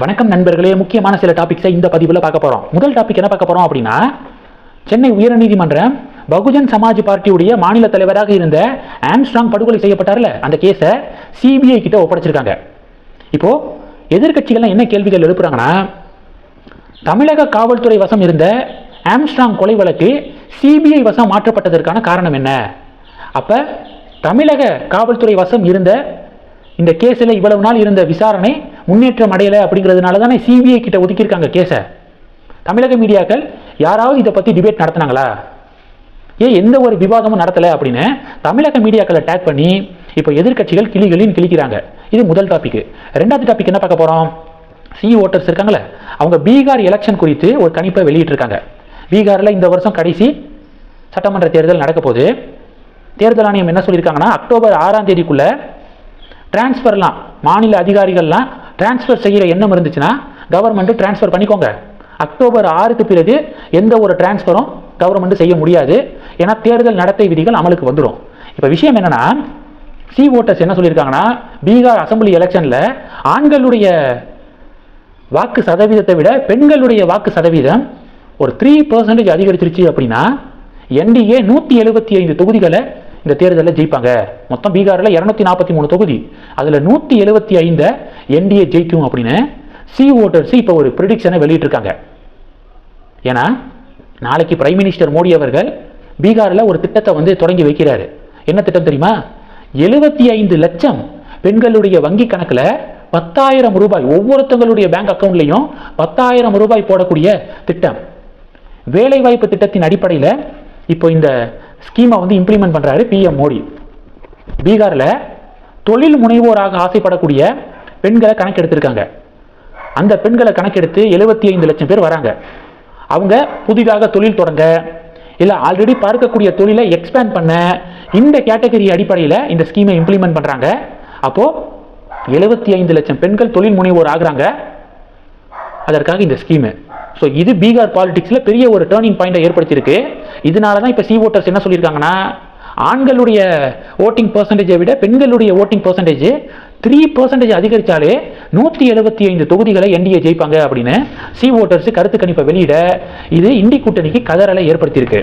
வணக்கம் நண்பர்களே முக்கியமான சில டாபிக்ஸை இந்த பதிவில் பார்க்க போகிறோம் முதல் டாபிக் என்ன பார்க்க போகிறோம் அப்படின்னா சென்னை உயர்நீதிமன்றம் பகுஜன் சமாஜ் பார்ட்டியுடைய மாநில தலைவராக இருந்த ஆம்ஸ்ட்ராங் படுகொலை செய்யப்பட்டார்ல அந்த கேஸை சிபிஐ கிட்ட ஒப்படைச்சிருக்காங்க. இப்போ எதிர்க்கட்சிகள்லாம் என்ன கேள்விகள் எழுப்புறாங்கன்னா தமிழக காவல்துறை வசம் இருந்த ஆம்ஸ்ட்ராங் கொலை வழக்கு சிபிஐ வசம் மாற்றப்பட்டதற்கான காரணம் என்ன? அப்ப தமிழக காவல்துறை வசம் இருந்த இந்த கேஸில் இவ்வளவு நாள் இருந்த விசாரணை முன்னேற்றம் அடையலை அப்படிங்கிறதுனால தானே சிபிஐ கிட்ட ஒதுக்கியிருக்காங்க கேஸை தமிழக மீடியாக்கள் யாராவது இதை பற்றி டிபேட் நடத்துனாங்களா? ஏன் எந்த ஒரு விவாதமும் நடத்தலை அப்படின்னு தமிழக மீடியாக்களை டேக் பண்ணி இப்போ எதிர்க்கட்சிகள் கிளிகளின்னு கிழிக்கிறாங்க. இது முதல் டாபிக் ரெண்டாவது டாபிக் என்ன பார்க்க போகிறோம் சி ஓட்டர்ஸ் இருக்காங்களே அவங்க பீகார் எலெக்ஷன் குறித்து ஒரு கணிப்பை வெளியிட்டிருக்காங்க. பீகாரில் இந்த வருஷம் கடைசி சட்டமன்ற தேர்தல் நடக்க போகுது. தேர்தல் ஆணையம் என்ன சொல்லியிருக்காங்கன்னா அக்டோபர் ஆறாம் தேதிக்குள்ளே டிரான்ஸ்ஃபர்லாம் மாநில அதிகாரிகள்லாம் டிரான்ஸ்ஃபர் செய்கிற எண்ணம் இருந்துச்சுன்னா கவர்மெண்ட்டு டிரான்ஸ்ஃபர் பண்ணிக்கோங்க. அக்டோபர் ஆறுக்கு பிறகு எந்த ஒரு டிரான்ஸ்ஃபரும் கவர்மெண்ட் செய்ய முடியாது. ஏன்னா தேர்தல் நடத்தை விதிகள் அமலுக்கு வந்துடும். இப்போ விஷயம் என்னன்னா சி ஓட்டர்ஸ் என்ன சொல்லியிருக்காங்கன்னா பீகார் அசம்பிளி எலெக்ஷனில் ஆண்களுடைய வாக்கு சதவீதத்தை விட பெண்களுடைய வாக்கு சதவீதம் ஒரு த்ரீ பர்சன்டேஜ் அதிகரிச்சிருச்சு அப்படின்னா என்டிஏ நூற்றி எழுபத்தி ஐந்து தொகுதிகளை இந்த தேர்தலில் ஜெயிப்பாங்க. மொத்தம் பீகாரில் இரநூத்தி நாற்பத்தி மூணு தொகுதி. அதில் நூற்றி எழுபத்தி ஐந்தை என்டிஏ ஜெயிக்கும் அப்படின்னு சி ஓட்டர்ஸ் இப்போ ஒரு ப்ரிடிக்ஷனை வெளியிட்டிருக்காங்க. ஏன்னா நாளைக்கு பிரைம் மினிஸ்டர் மோடி அவர்கள் பீகாரில் ஒரு திட்டத்தை வந்து தொடங்கி வைக்கிறாரு. என்ன திட்டம் தெரியுமா? எழுபத்தி ஐந்து லட்சம் பெண்களுடைய வங்கி கணக்கில் பத்தாயிரம் ரூபாய் ஒவ்வொருத்தங்களுடைய பேங்க் அக்கவுண்ட்லையும் பத்தாயிரம் ரூபாய் போடக்கூடிய திட்டம். வேலைவாய்ப்பு திட்டத்தின் அடிப்படையில் இப்போ இந்த ஸ்கீமை வந்து இம்ப்ளிமெண்ட் பண்ணுறாரு பிஎம் மோடி. பீகாரில் தொழில் முனைவோராக ஆசைப்படக்கூடிய பெண்களை கணக்கெடுத்திருக்காங்க. அந்த பெண்களை கணக்கெடுத்து எழுபத்தி ஐந்து லட்சம் பேர் வராங்க. அவங்க புதிதாக தொழில் தொடங்க இல்லை ஆல்ரெடி பார்க்கக்கூடிய தொழிலை எக்ஸ்பேண்ட் பண்ண இந்த கேட்டகரி அடிப்படையில் இந்த ஸ்கீமை இம்ப்ளிமெண்ட் பண்ணுறாங்க அப்போது எழுபத்தி ஐந்து லட்சம் பெண்கள் தொழில் முனைவோர் ஆகுறாங்க. அதற்காக இந்த ஸ்கீமு ஸோ இது பீகார் பாலிடிக்ஸில் பெரிய ஒரு டேர்னிங் பாயிண்டை ஏற்படுத்தியிருக்கு. இதனால தான் இப்போ சி ஓட்டர்ஸ் என்ன சொல்லியிருக்காங்கன்னா ஆண்களுடைய ஓட்டிங் பர்சன்டேஜை விட பெண்களுடைய ஓட்டிங் பர்சன்டேஜ் த்ரீ பர்சன்டேஜ் அதிகரித்தாலே நூற்றி எழுபத்தி ஐந்து தொகுதிகளை என்டிஏ ஜெயிப்பாங்க அப்படின்னு சி ஓட்டர்ஸ் கருத்து கணிப்பை வெளியிட இது இந்தி கூட்டணிக்கு கதறலை ஏற்படுத்தியிருக்கு.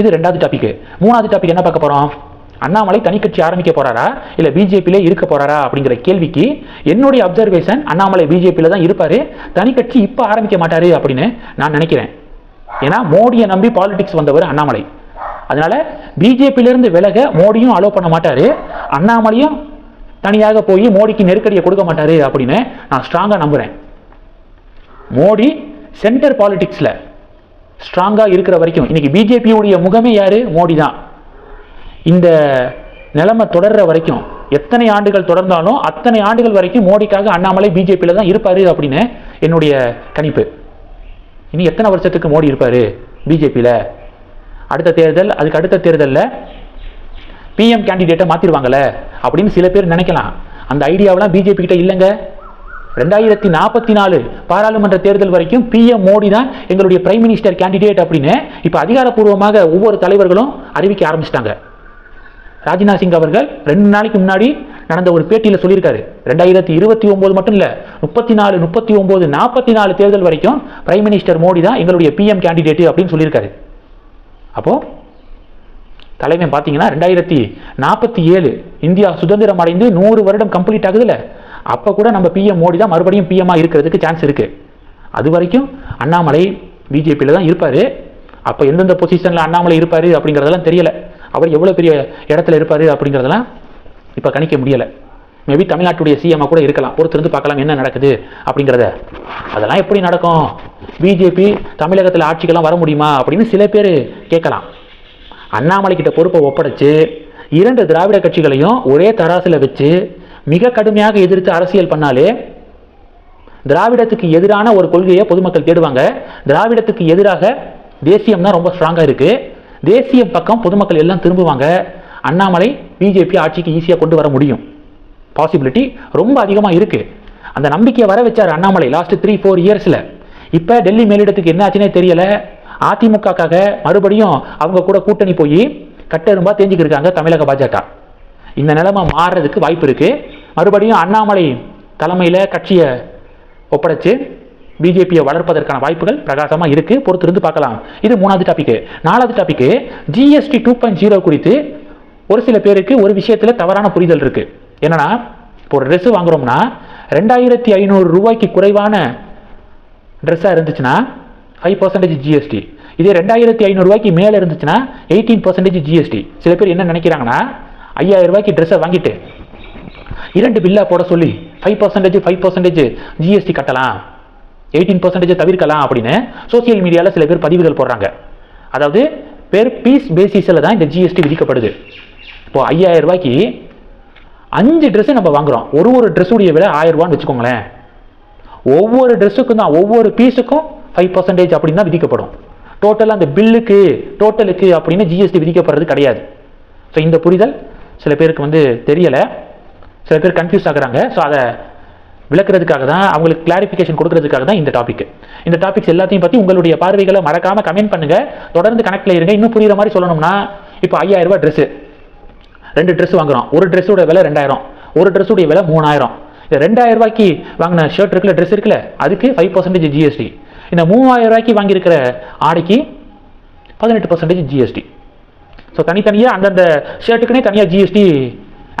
இது ரெண்டாவது டாபிக் மூணாவது டாபிக் என்ன பார்க்க போகிறோம் அண்ணாமலை தனிக்கட்சி ஆரம்பிக்க போறாரா? இல்ல பிஜேபியிலே இருக்க போறாரா? அப்படிங்கிற கேள்விக்கு என்னுடைய அப்சர்வேஷன் அண்ணாமலை பிஜேபியில தான் இருப்பாரு. தனிக்கட்சி இப்ப ஆரம்பிக்க மாட்டாரு அப்படின்னு நான் நினைக்கிறேன். ஏன்னா மோடியை நம்பி பாலிடிக்ஸ் வந்தவர் அண்ணாமலை. அதனால பிஜேபியிலிருந்து விலக மோடியும் அலோவ் பண்ண மாட்டாரு. அண்ணாமலையும் தனியாக போய் மோடிக்கு நெருக்கடியை கொடுக்க மாட்டாரு அப்படின்னு நான் ஸ்ட்ராங்காக நம்புறேன். மோடி சென்டர் பாலிடிக்ஸில் ஸ்ட்ராங்காக இருக்கிற வரைக்கும் இன்றைக்கி பிஜேபியுடைய முகமே யார்? மோடி தான் இந்த நிலைமை தொடர்ற வரைக்கும் எத்தனை ஆண்டுகள் தொடர்ந்தாலும் அத்தனை ஆண்டுகள் வரைக்கும் மோடிக்காக அண்ணாமலை பிஜேபியில் தான் இருப்பார் அப்படின்னு என்னுடைய கணிப்பு. இனி எத்தனை வருஷத்துக்கு மோடி இருப்பார்? பிஜேபியில். அடுத்த தேர்தல் அதுக்கு அடுத்த தேர்தலில் பிஎம் கேண்டிடேட்டை மாற்றிடுவாங்களே அப்படின்னு சில பேர் நினைக்கலாம். அந்த ஐடியாவெலாம் பிஜேபி கிட்ட இல்லைங்க. ரெண்டாயிரத்தி நாற்பத்தி நாலு பாராளுமன்ற தேர்தல் வரைக்கும் பிஎம் மோடி தான் எங்களுடைய பிரைம் மினிஸ்டர் கேண்டிடேட் அப்படின்னு இப்போ அதிகாரப்பூர்வமாக ஒவ்வொரு தலைவர்களும் அறிவிக்க ஆரம்பிச்சிட்டாங்க. ராஜ்நாத் சிங் அவர்கள் ரெண்டு நாளைக்கு முன்னாடி நடந்த ஒரு பேட்டியில் சொல்லியிருக்காரு. ரெண்டாயிரத்தி இருபத்தி ஒன்பது மட்டும் இல்லை முப்பத்தி நாலு முப்பத்தி ஒன்பது நாற்பத்தி நாலு தேர்தல் வரைக்கும் பிரைம் மினிஸ்டர் மோடி தான் எங்களுடைய பிஎம் கேண்டிடேட் அப்படின்னு சொல்லியிருக்காரு. அப்போ தலைமை பார்த்தீங்கன்னா ரெண்டாயிரத்தி நாற்பத்தி ஏழு இந்தியா சுதந்திரம் அடைந்து நூறு வருடம் கம்ப்ளீட் ஆகுதுல்ல அப்போ கூட நம்ம பிஎம் மோடி தான் மறுபடியும் பிஎம்மாக இருக்கிறதுக்கு சான்ஸ் இருக்குது அது வரைக்கும் அண்ணாமலை பிஜேபியில் தான் இருப்பார். அப்போ எந்தெந்த பொசிஷனில் அண்ணாமலை இருப்பார் அப்படிங்கிறதெல்லாம் தெரியலை. அவர் எவ்வளோ பெரிய இடத்துல இருப்பார் அப்படிங்கிறதெல்லாம் இப்போ கணிக்க முடியலை. மேபி தமிழ்நாட்டுடைய சிஎம்மாக கூட இருக்கலாம். பொறுத்திருந்து பார்க்கலாம் என்ன நடக்குது அப்படிங்கிறத. அதெல்லாம் எப்படி நடக்கும்? பிஜேபி தமிழகத்தில் ஆட்சிக்கெல்லாம் வர முடியுமா அப்படின்னு சில பேர் கேட்கலாம். அண்ணாமலை கிட்ட பொறுப்பை ஒப்படைச்சு இரண்டு திராவிட கட்சிகளையும் ஒரே தராசில் வச்சு மிக கடுமையாக எதிர்த்து அரசியல் பண்ணாலே திராவிடத்துக்கு எதிரான ஒரு கொள்கையை பொதுமக்கள் தேடுவாங்க. திராவிடத்துக்கு எதிராக தேசியம் தான் ரொம்ப ஸ்ட்ராங்காக இருக்குது தேசியம் பக்கம் பொதுமக்கள் எல்லாம் திரும்புவாங்க. அண்ணாமலை பிஜேபி ஆட்சிக்கு ஈஸியாக கொண்டு வர முடியும். பாசிபிலிட்டி ரொம்ப அதிகமாக இருக்குது அந்த நம்பிக்கையை வர வச்சார் அண்ணாமலை லாஸ்ட் த்ரீ ஃபோர் இயர்ஸில் இப்போ டெல்லி மேலிடத்துக்கு என்ன ஆச்சுன்னே தெரியலை. அதிமுகக்காக மறுபடியும் அவங்க கூட கூட்டணி போய் கட்டெரும்பா தேஞ்சிக்கிருக்காங்க தமிழக பாஜக. இந்த நிலைமை மாறுறதுக்கு வாய்ப்பு இருக்குது மறுபடியும் அண்ணாமலை தலைமையில் கட்சியை ஒப்படைச்சு பிஜேபியை வளர்ப்பதற்கான வாய்ப்புகள் பிரகாசமாக இருக்குது பொறுத்திருந்து பார்க்கலாம். இது மூணாவது டாபிக் நாலாவது topic GST two point zero குறித்து ஒரு சில பேருக்கு ஒரு விஷயத்தில் தவறான புரிதல் இருக்குது என்னன்னா இப்போ ஒரு ட்ரெஸ்ஸு வாங்குறோம்னா ரெண்டாயிரத்தி ஐநூறு ரூபாய்க்கு குறைவான ட்ரெஸ்ஸாக இருந்துச்சுன்னா ஃபைவ் பர்சன்டேஜ் ஜிஎஸ்டி இதே ரெண்டாயிரத்தி ஐநூறுரூவாய்க்கு மேலே இருந்துச்சுன்னா எயிட்டீன் பர்சன்டேஜ் ஜிஎஸ்டி சில பேர் என்ன நினைக்கிறாங்கன்னா ஐயாயிரம் ரூபாய்க்கு ட்ரெஸ்ஸை வாங்கிட்டு இரண்டு பில்லாக போட சொல்லி five percentage five percentage GST கட்டலாம். எயிட்டீன் பர்சன்டேஜ் தவிர்க்கலாம் அப்படின்னு சோசியல் மீடியாவில் சில பேர் பதிவுகள் போடுறாங்க. அதாவது பெர் பீஸ் பேசிஸில் தான் இந்த ஜிஎஸ்டி விதிக்கப்படுது. இப்போ ஐயாயிரம் ரூபாய்க்கு அஞ்சு ட்ரெஸ்ஸு நம்ம வாங்குறோம். ஒரு ஒரு ட்ரெஸ்ஸுடைய விலை ஆயிரரூபான்னு வச்சுக்கோங்களேன். ஒவ்வொரு ட்ரெஸ்ஸுக்கும் தான் ஒவ்வொரு பீஸுக்கும் ஃபைவ் பர்சன்டேஜ் அப்படின்னு தான் விதிக்கப்படும். டோட்டலாக அந்த பில்லுக்கு டோட்டலுக்கு அப்படின்னு ஜிஎஸ்டி விதிக்கப்படுறது கிடையாது. ஸோ இந்த புரிதல் சில பேருக்கு வந்து தெரியலை. சில பேர் கன்ஃபியூஸ் ஆகுறாங்க. ஸோ அதை விளக்குறதுக்காக தான் அவங்களுக்கு கிளாரிஃபிகேஷன் கொடுக்கறதுக்காக தான் இந்த டாபிக் இந்த டாபிக்ஸ் எல்லாத்தையும் பற்றி உங்களுடைய பார்வைகளை மறக்காமல் கமெண்ட் பண்ணுங்க. தொடர்ந்து கனெக்டில் இருங்க. இன்னும் புரியுற மாதிரி சொல்லணும்னா இப்போ ஐயாயிரம் ட்ரெஸ்ஸு ரெண்டு ட்ரெஸ் வாங்குறோம். ஒரு ட்ரெஸ்ஸோட விலை ரெண்டாயிரம். ஒரு ட்ரெஸ்ஸுடைய விலை மூணாயிரம். இந்த ரெண்டாயிரம் ரூபாய்க்கு வாங்கின ஷர்ட் இருக்குல்ல ட்ரெஸ் இருக்குல்ல அதுக்கு ஃபைவ் பர்சன்டேஜ் ஜிஎஸ்டி இந்த மூவாயிரம் ரூபாய்க்கு வாங்கியிருக்கிற ஆடைக்கு பதினெட்டு பர்சன்டேஜ் ஜிஎஸ்டி ஸோ தனித்தனியாக அந்தந்த ஷர்ட்டுக்குனே தனியாக ஜிஎஸ்டி